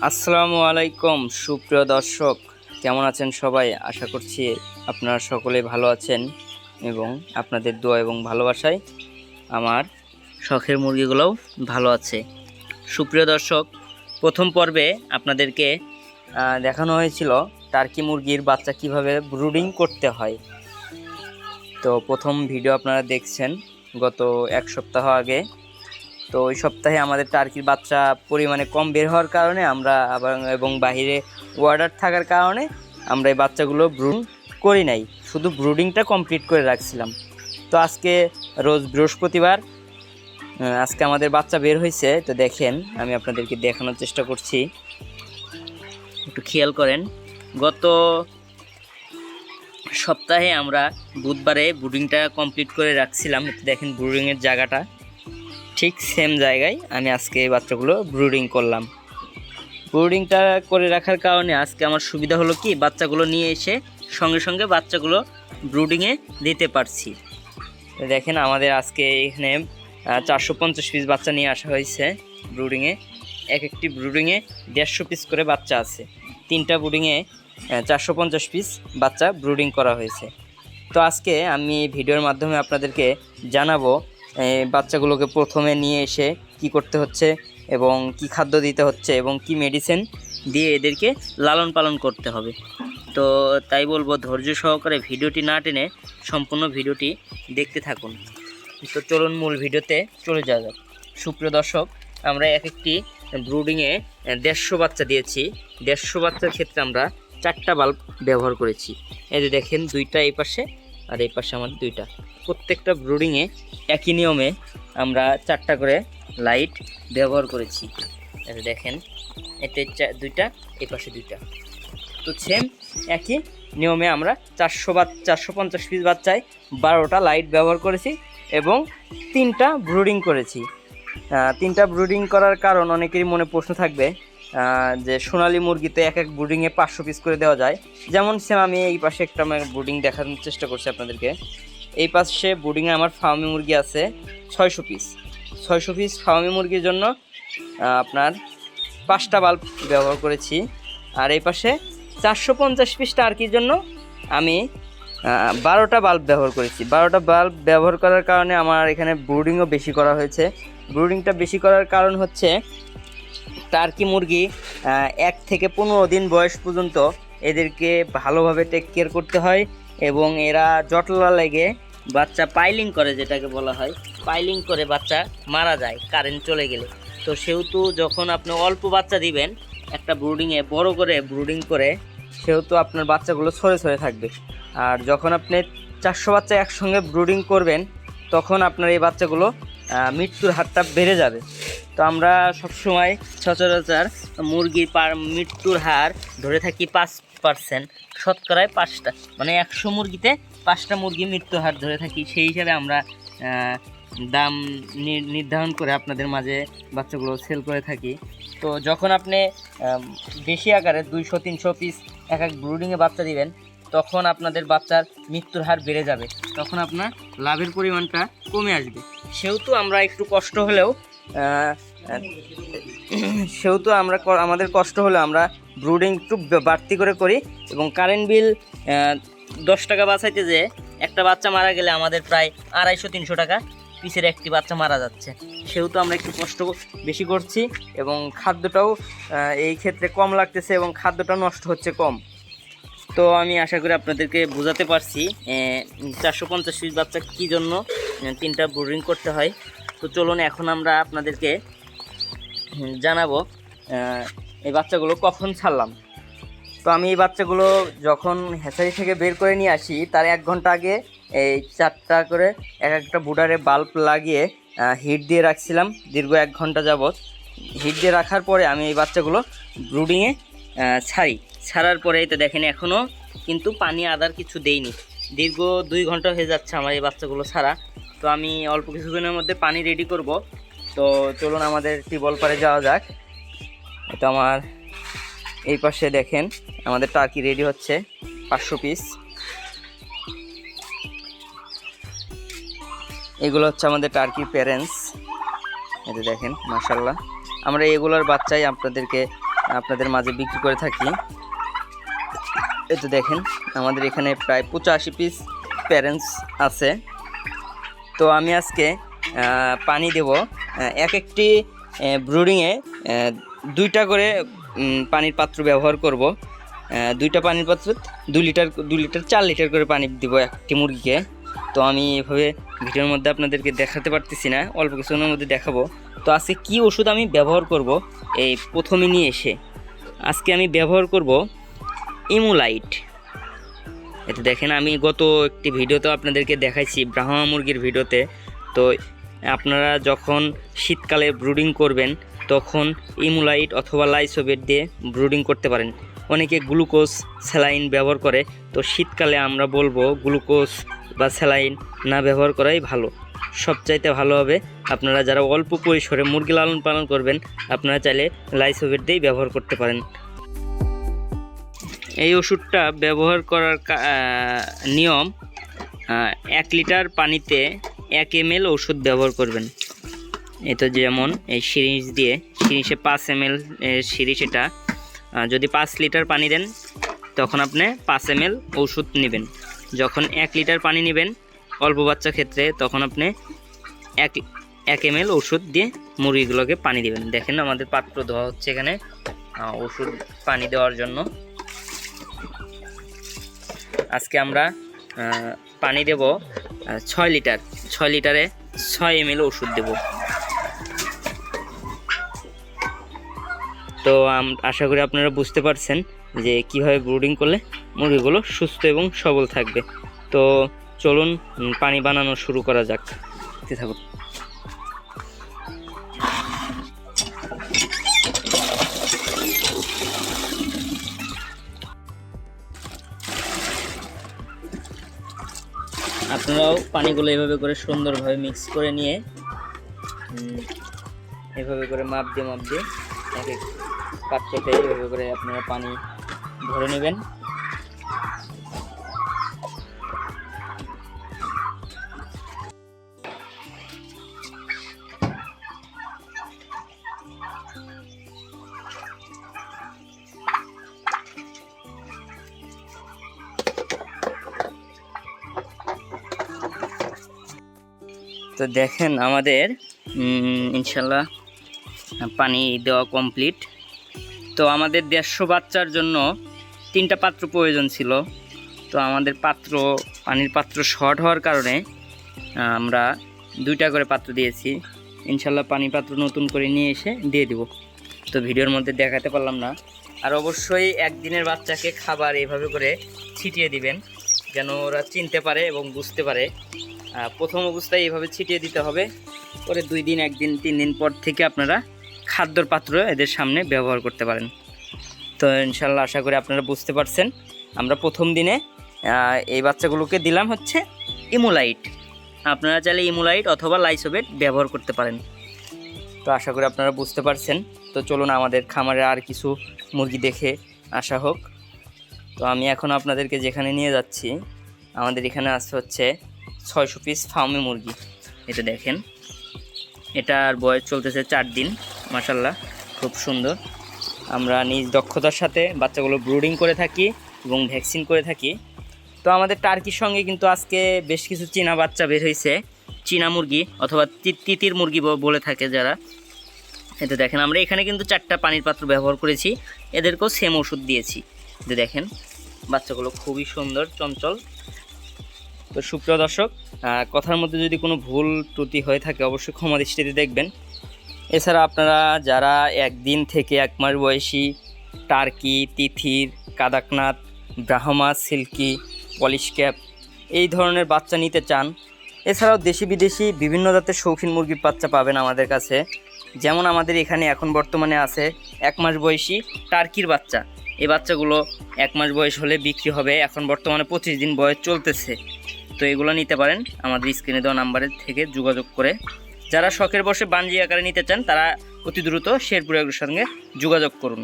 আসসালামু আলাইকুম, সুপ্রিয় দর্শক। কেমন আছেন সবাই? আশা করছি আপনারা সকলে ভালো আছেন এবং আপনাদের দোয়া এবং ভালোবাসায় আমার শখের মুরগিগুলোও ভালো আছে। সুপ্রিয় দর্শক, প্রথম পর্বে আপনাদেরকে দেখানো হয়েছিল টার্কি মুরগির বাচ্চা কীভাবে ব্রুডিং করতে হয়। তো প্রথম ভিডিও আপনারা দেখছেন, গত এক সপ্তাহ আগে তো ওই সপ্তাহে আমাদের টার্কির বাচ্চা পরিমাণে কম বের হওয়ার কারণে আমরা আবার এবং বাইরে ওয়ার্ডার থাকার কারণে আমরা এই বাচ্চাগুলো ব্রুড করি নাই। শুধু ব্রুডিংটা কমপ্লিট করে রাখছিলাম। তো আজকে রোজ বৃহস্পতিবার আজকে আমাদের বাচ্চা বের হয়েছে। তো দেখেন, আমি আপনাদেরকে দেখানোর চেষ্টা করছি। একটু খেয়াল করেন, গত সপ্তাহে আমরা বুধবারে ব্রুডিংটা কমপ্লিট করে রাখছিলাম। দেখেন ব্রুডিংয়ের জায়গাটা। ঠিক সেম জায়গায় আমি আজকে এই বাচ্চাগুলো ব্রুডিং করলাম। ব্রুডিংটা করে রাখার কারণে আজকে আমার সুবিধা হলো কি, বাচ্চাগুলো নিয়ে এসে সঙ্গে সঙ্গে বাচ্চাগুলো ব্রুডিংয়ে দিতে পারছি। দেখেন আমাদের আজকে এখানে চারশো পঞ্চাশ পিস বাচ্চা নিয়ে আসা হয়েছে ব্রুডিংয়ে এক একটি ব্রুডিংয়ে দেড়শো পিস করে বাচ্চা আছে। তিনটা ব্রুডিংয়ে চারশো পঞ্চাশ পিস বাচ্চা ব্রুডিং করা হয়েছে। তো আজকে আমি ভিডিওর মাধ্যমে আপনাদেরকে জানাব বাচ্চাগুলোকে প্রথমে নিয়ে এসে কি করতে হচ্ছে এবং কি খাদ্য দিতে হচ্ছে এবং কি মেডিসিন দিয়ে এদেরকে লালন পালন করতে হবে। তো তাই বলব ধৈর্য সহকারে ভিডিওটি না টেনে সম্পূর্ণ ভিডিওটি দেখতে থাকুন। তো চলুন মূল ভিডিওতে চলে যাওয়া যাক। সুপ্রিয় দর্শক, আমরা এক একটি ব্রুডিংয়ে দেড়শো বাচ্চা দিয়েছি। দেড়শো বাচ্চার ক্ষেত্রে আমরা চারটা বাল্ব ব্যবহার করেছি। এই যে দেখেন, দুইটা এই পাশে আর এই পাশে আমাদের দুইটা। প্রত্যেকটা ব্রুডিংয়ে একই নিয়মে আমরা চারটা করে লাইট ব্যবহার করেছি। যে দেখেন, এতে দুইটা, এই পাশে দুইটা। তো সেম একই নিয়মে আমরা চারশো বা চারশো পঞ্চাশ পিস বাচ্চায় বারোটা লাইট ব্যবহার করেছি এবং তিনটা ব্রুডিং করেছি। তিনটা ব্রুডিং করার কারণ অনেকেরই মনে প্রশ্ন থাকবে যে সোনালী মুরগিতে এক এক ব্রুডিংয়ে পাঁচশো পিস করে দেওয়া যায়। যেমন সেম আমি এই পাশে একটা আমার ব্রুডিং দেখানোর চেষ্টা করছি আপনাদেরকে। এই পাশে বোর্ডিংয়ে আমার ফার্মি মুরগি আছে ছয়শো পিস ছয়শো পিস ফার্মি মুরগির জন্য আপনার পাঁচটা বাল্ব ব্যবহার করেছি। আর এই পাশে চারশো পঞ্চাশ পিস টার্কির জন্য আমি বারোটা বাল্ব ব্যবহার করেছি। বারোটা বাল্ব ব্যবহার করার কারণে আমার এখানে ব্রুডিংও বেশি করা হয়েছে। ব্রুডিংটা বেশি করার কারণ হচ্ছে টার্কি মুরগি এক থেকে পনেরো দিন বয়স পর্যন্ত এদেরকে ভালোভাবে টেক কেয়ার করতে হয় এবং এরা জটলা লেগে বাচ্চা পাইলিং করে যেটাকে বলা হয়। পাইলিং করে বাচ্চা মারা যায় কারেন্ট চলে গেলে। তো সেহেতু যখন আপনি অল্প বাচ্চা দিবেন, একটা ব্রুডিংয়ে বড় করে ব্রুডিং করে, সেহেতু আপনার বাচ্চাগুলো সরে সরে থাকবে। আর যখন আপনি চারশো বাচ্চা একসঙ্গে ব্রুডিং করবেন, তখন আপনার এই বাচ্চাগুলো মৃত্যুর হারটা বেড়ে যাবে। তো আমরা সবসময় সচরাচর মুরগির পার মৃত্যুর হার ধরে থাকি পাঁচ পার্সেন্ট। শতকরায় পাঁচটা। মানে একশো মুরগিতে পাঁচটা মুরগি মৃত্যুর হার ধরে থাকি। সেই হিসাবে আমরা দাম নির্ধারণ করে আপনাদের মাঝে বাচ্চাগুলো সেল করে থাকি। তো যখন আপনি বেশি আকারে দুইশো, তিনশো পিস এক এক ব্রুডিংয়ে বাচ্চা দিবেন, তখন আপনাদের বাচ্চার মৃত্যুর হার বেড়ে যাবে। তখন আপনার লাভের পরিমাণটা কমে আসবে। সেহেতু আমরা একটু কষ্ট হলেও সেহেতু আমরা আমাদের কষ্ট হলে, আমরা ব্রুডিং একটু বাড়তি করে করি এবং কারেন্ট বিল দশ টাকা বাঁচাইতে যে একটা বাচ্চা মারা গেলে আমাদের প্রায় আড়াইশো, তিনশো টাকা পিসের একটি বাচ্চা মারা যাচ্ছে। সেহেতু আমরা একটু কষ্ট বেশি করছি এবং খাদ্যটাও এই ক্ষেত্রে কম লাগতেছে এবং খাদ্যটা নষ্ট হচ্ছে কম। তো আমি আশা করি আপনাদেরকে বোঝাতে পারছি চারশো পঞ্চাশ বাচ্চা কী জন্য তিনটা ব্রুডিং করতে হয়। তো চলুন এখন আমরা আপনাদেরকে জানাব এই বাচ্চাগুলো কখন ছাড়লাম। তো আমি এই বাচ্চাগুলো যখন হ্যাচারি থেকে বের করে নিয়ে আসি, তার এক ঘণ্টা আগে এই চারটা করে এক একটা বুডারে বাল্ব লাগিয়ে হিট দিয়ে রাখছিলাম, দীর্ঘ এক ঘণ্টা যাবৎ। হিট দিয়ে রাখার পরে আমি এই বাচ্চাগুলো ব্রুডিংয়ে ছাড়ি। ছাড়ার পরে তো দেখেন এখনও কিন্তু পানি আদার কিছু দেইনি। দীর্ঘ দুই ঘণ্টা হয়ে যাচ্ছে আমার এই বাচ্চাগুলো ছাড়া। তো আমি অল্প কিছুদিনের মধ্যে পানি রেডি করব। তো চলুন আমাদের টিবল পারে যাওয়া যাক। এটা আমার এই পাশে দেখেন, আমাদের টার্কি রেডি হচ্ছে, পাঁচশো পিস এগুলো হচ্ছে আমাদের টার্কির প্যারেন্টস এটা দেখেন মাসাল্লাহ আমরা এগুলোর বাচ্চাই আপনাদেরকে, আপনাদের মাঝে বিক্রি করে থাকি। তো দেখেন, আমাদের এখানে প্রায় পঁচাশি পিস প্যারেন্টস আছে। তো আমি আজকে পানি দেব। এক একটি ব্রুডিংয়ে দুইটা করে পানির পাত্র ব্যবহার করব। দুইটা পানির পাত্র, দু লিটার দু লিটার, চার লিটার করে পানি দিব একটি মুরগিকে। তো আমি এভাবে ভিডিওর মধ্যে আপনাদেরকে দেখাতে পারতেছি না, অল্প কিছুক্ষণের মধ্যে দেখাবো। তো আজকে কি ওষুধ আমি ব্যবহার করব? এই প্রথমে নিয়ে এসে। আজকে আমি ব্যবহার করব ইমুলাইট। এতে দেখেন, আমি গত একটি ভিডিওতে আপনাদেরকে দেখাইছি ব্রাহ্মা মুরগির ভিডিওতে। তো আপনারা যখন শীতকালে ব্রুডিং করবেন, তখন ইমুলাইট অথবা লাইসোবেট দিয়ে ব্রুডিং করতে পারেন। অনেকে গ্লুকোজ স্যালাইন ব্যবহার করে। তো শীতকালে আমরা বলব গ্লুকোজ বা স্যালাইন না ব্যবহার করাই ভালো। সবচাইতে ভালো হবে, আপনারা যারা অল্প পরিসরে মুরগি লালন পালন করবেন, আপনারা চাইলে লাইসোবেট দিয়েই ব্যবহার করতে পারেন। এই ওষুধটা ব্যবহার করার নিয়ম এক লিটার পানিতে এক এম এল ওষুধ ব্যবহার করবেন। এই তো যেমন এই সিরিঞ্জ দিয়ে, সিরিঞ্জে পাঁচ এম এল সিরিজ এটা যদি পাঁচ লিটার পানি দেন, তখন আপনি পাঁচ এম ওষুধ নেবেন। যখন এক লিটার পানি নেবেন অল্প বাচ্চা ক্ষেত্রে, তখন আপনি এক এক এম এল ওষুধ দিয়ে মুরগিগুলোকে পানি দিবেন। দেখেন আমাদের পাত্র ধোয়া হচ্ছে এখানে ওষুধ পানি দেওয়ার জন্য। আজকে আমরা পানি দেব ছয় লিটার, ছয় লিটারে ছয় এম ওষুধ দেব। তো আশা করি আপনারা বুঝতে পারছেন যে কীভাবে ব্রুডিং করলে মুরগিগুলো সুস্থ এবং সবল থাকবে। তো চলুন পানি বানানো শুরু করা যাক। থাকুন আপনারাও পানিগুলো এভাবে করে সুন্দরভাবে মিক্স করে নিয়ে এভাবে করে মাপ দিয়ে মাপ দিয়ে এক এক পাত্রতে এভাবে করে আপনারা পানি ধরে নেবেন। তো দেখেন আমাদের ইনশাল্লাহ পানি দেওয়া কমপ্লিট তো আমাদের দেড়শো বাচ্চার জন্য তিনটা পাত্র প্রয়োজন ছিল। তো আমাদের পাত্র, পানির পাত্র শর্ট হওয়ার কারণে আমরা দুইটা করে পাত্র দিয়েছি। ইনশাল্লাহ পানি পাত্র নতুন করে নিয়ে এসে দিয়ে দিব। তো ভিডিওর মধ্যে দেখাতে পারলাম না। আর অবশ্যই একদিনের বাচ্চাকে খাবার এইভাবে করে ছিটিয়ে দিবেন। যেন ওরা চিনতে পারে এবং বুঝতে পারে। প্রথম অবস্থায় এইভাবে ছিটিয়ে দিতে হবে। পরে দুই দিন একদিন তিন দিন পর থেকে আপনারা খাদ্যর পাত্র এদের সামনে ব্যবহার করতে পারেন। তো ইনশাল্লাহ আশা করি আপনারা বুঝতে পারছেন। আমরা প্রথম দিনে এই বাচ্চাগুলোকে দিলাম হচ্ছে ইমুলাইট। আপনারা চাইলে ইমুলাইট অথবা লাইসোবেট ব্যবহার করতে পারেন। তো আশা করি আপনারা বুঝতে পারছেন। তো চলুন আমাদের খামারে আর কিছু মুরগি দেখে আসা হোক। তো আমি এখন আপনাদেরকে যেখানে নিয়ে যাচ্ছি আমাদের এখানে আছে হচ্ছে ছয়শো পিস ফার্মি মুরগি। এটা দেখেন। এটার বয়স চলতেছে চার দিন মাসাল্লাহ খুব সুন্দর। আমরা নিজ দক্ষতার সাথে বাচ্চাগুলো ব্রুডিং করে থাকি এবং ভ্যাকসিন করে থাকি। তো আমাদের টার্কির সঙ্গে কিন্তু আজকে বেশ কিছু চীনা বাচ্চা বের হয়েছে চীনা মুরগি অথবা তিতির মুরগি বলে থাকে যারা। এতে দেখেন, আমরা এখানে কিন্তু চারটা পানির পাত্র ব্যবহার করেছি। এদেরকেও সেম ওষুধ দিয়েছি। এতে দেখেন, বাচ্চাগুলো খুবই সুন্দর, চঞ্চল। তো সুপ্রিয় দর্শক কথার মধ্যে যদি কোনো ভুল ত্রুটি হয়ে থাকে, অবশ্যই ক্ষমা দৃষ্টিতে দেখবেন। এছাড়া আপনারা যারা একদিন থেকে এক মাস বয়সী, টার্কি, তিথির, Kadaknath, Brahma, silky, Polish cap, এই ধরনের বাচ্চা নিতে চান, এছাড়াও দেশি বিদেশি বিভিন্ন জাতের শৌখিন মুরগির বাচ্চা পাবেন আমাদের কাছে। যেমন আমাদের এখানে এখন বর্তমানে আছে এক মাস বয়সী টার্কির বাচ্চা। এই বাচ্চাগুলো এক মাস বয়স হলে বিক্রি হবে, এখন বর্তমানে পঁচিশ দিন বয়স চলতেছে। তো এগুলো নিতে পারেন। আমাদের স্ক্রিনে দেওয়া নাম্বারের থেকে যোগাযোগ করে। যারা শখের বসে বানজি আকারে নিতে চান, তারা অতি দ্রুত শেরপুর এগুলোর সঙ্গে যোগাযোগ করুন।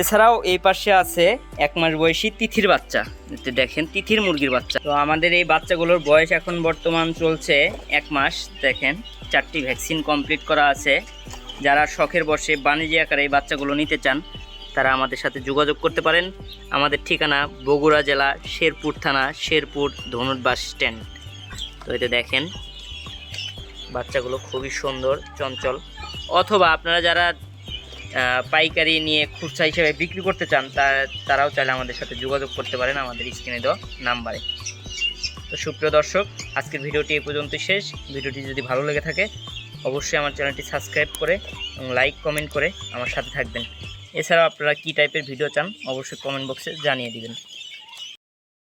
এছাড়াও এই পাশে আছে এক মাস বয়সী তিথির বাচ্চা। দেখেন তিথির মুরগির বাচ্চা। তো আমাদের এই বাচ্চাগুলোর বয়স এখন বর্তমান চলছে এক মাস। দেখেন, চারটি ভ্যাকসিন কমপ্লিট করা আছে। যারা শখের বসে বাণিজ্য আকারে এই বাচ্চাগুলো নিতে চান তারা আমাদের সাথে যোগাযোগ করতে পারেন। আমাদের ঠিকানা বগুড়া জেলা, শেরপুর থানা, শেরপুর ধনুট বাস স্ট্যান্ড। তো এতে দেখেন, বাচ্চাগুলো খুবই সুন্দর, চঞ্চল। অথবা আপনারা যারা পাইকারি নিয়ে খুচরা হিসেবে বিক্রি করতে চান, তা, তারাও চাইলে আমাদের সাথে যোগাযোগ করতে পারেন আমাদের স্ক্রিনে দেওয়া নাম্বারে। তো সুপ্রিয় দর্শক, আজকের ভিডিওটি এই পর্যন্তই শেষ। ভিডিওটি যদি ভালো লেগে থাকে, অবশ্যই আমার চ্যানেলটি সাবস্ক্রাইব করে এবং লাইক, কমেন্ট করে আমার সাথে থাকবেন। এছাড়াও আপনারা কী টাইপের ভিডিও চান অবশ্যই কমেন্ট বক্সে জানিয়ে দিবেন।